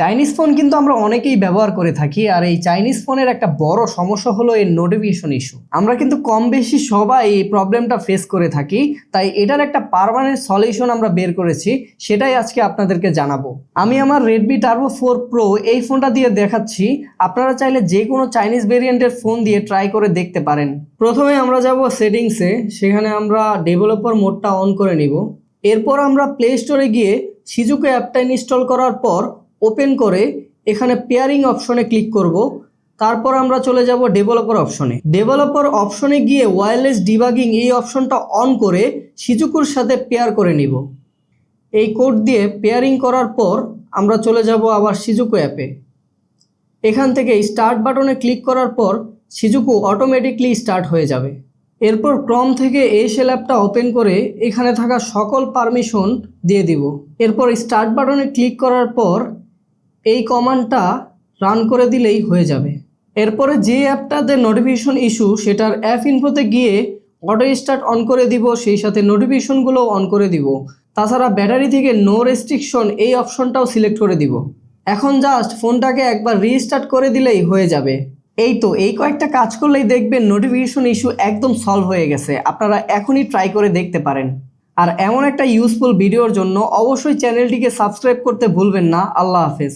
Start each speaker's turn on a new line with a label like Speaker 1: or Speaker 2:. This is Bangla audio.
Speaker 1: চাইনিজ ফোন কিন্তু আমরা অনেকেই ব্যবহার করে থাকি আর এই চাইনিজ ফোনের একটা বড় সমস্যা হলো এর নোটিফিকেশন ইস্যু আমরা কিন্তু কম বেশি সবাই এই প্রবলেমটা ফেস করে থাকি, তাই এটার একটা পারমানেন্ট সলিউশন আমরা বের করেছি, সেটাই আজকে আপনাদেরকে জানাব। আমি আমার রেডমি টার্বো ফোর প্রো এই ফোনটা দিয়ে দেখাচ্ছি, আপনারা চাইলে যে কোনো চাইনিজ ভেরিয়েন্টের ফোন দিয়ে ট্রাই করে দেখতে পারেন। প্রথমে আমরা যাব সেটিংসে সেখানে আমরা ডেভেলপার মোডটা অন করে নিব। এরপর আমরা প্লে স্টোরে গিয়ে সিজুকে অ্যাপটা ইনস্টল করার পর ওপেন করে এখানে পেয়ারিং অপশনে ক্লিক করব। তারপর আমরা চলে যাব ডেভেলপার অপশনে ডেভেলপার অপশনে গিয়ে ওয়্যারলেস ডিবাগিং এই অপশনটা অন করে সিজুকুর সাথে পেয়ার করে নিব। এই কোড দিয়ে পেয়ারিং করার পর আমরা চলে যাব আবার সিজুকু অ্যাপে এখান থেকে স্টার্ট বাটনে ক্লিক করার পর সিজুকু অটোমেটিকলি স্টার্ট হয়ে যাবে। এরপর ক্রম থেকে এই সেল অ্যাপটা ওপেন করে এখানে থাকা সকল পারমিশন দিয়ে দিব। এরপর স্টার্ট বাটনে ক্লিক করার পর এই কমান্ডটা রান করে দিলেই হয়ে যাবে। এরপরে যে অ্যাপটাতে নোটিফিকেশন ইস্যু সেটার অ্যাপ ইনফোতে গিয়ে অটো স্টার্ট অন করে দিব, সেই সাথে নোটিফিকেশনগুলো অন করে দিব। তাছাড়া ব্যাটারি থেকে নো রেস্ট্রিকশন এই অপশনটাও সিলেক্ট করে দিব। এখন জাস্ট ফোনটাকে একবার রিস্টার্ট করে দিলেই হয়ে যাবে। এই তো, এই কয়েকটা কাজ করলেই দেখবেন নোটিফিকেশন ইস্যু একদম সলভ হয়ে গেছে। আপনারা এখনই ট্রাই করে দেখতে পারেন। আর এমন একটা ইউজফুল ভিডিওর জন্য অবশ্যই চ্যানেলটিকে সাবস্ক্রাইব করতে ভুলবেন না। আল্লাহ হাফেজ।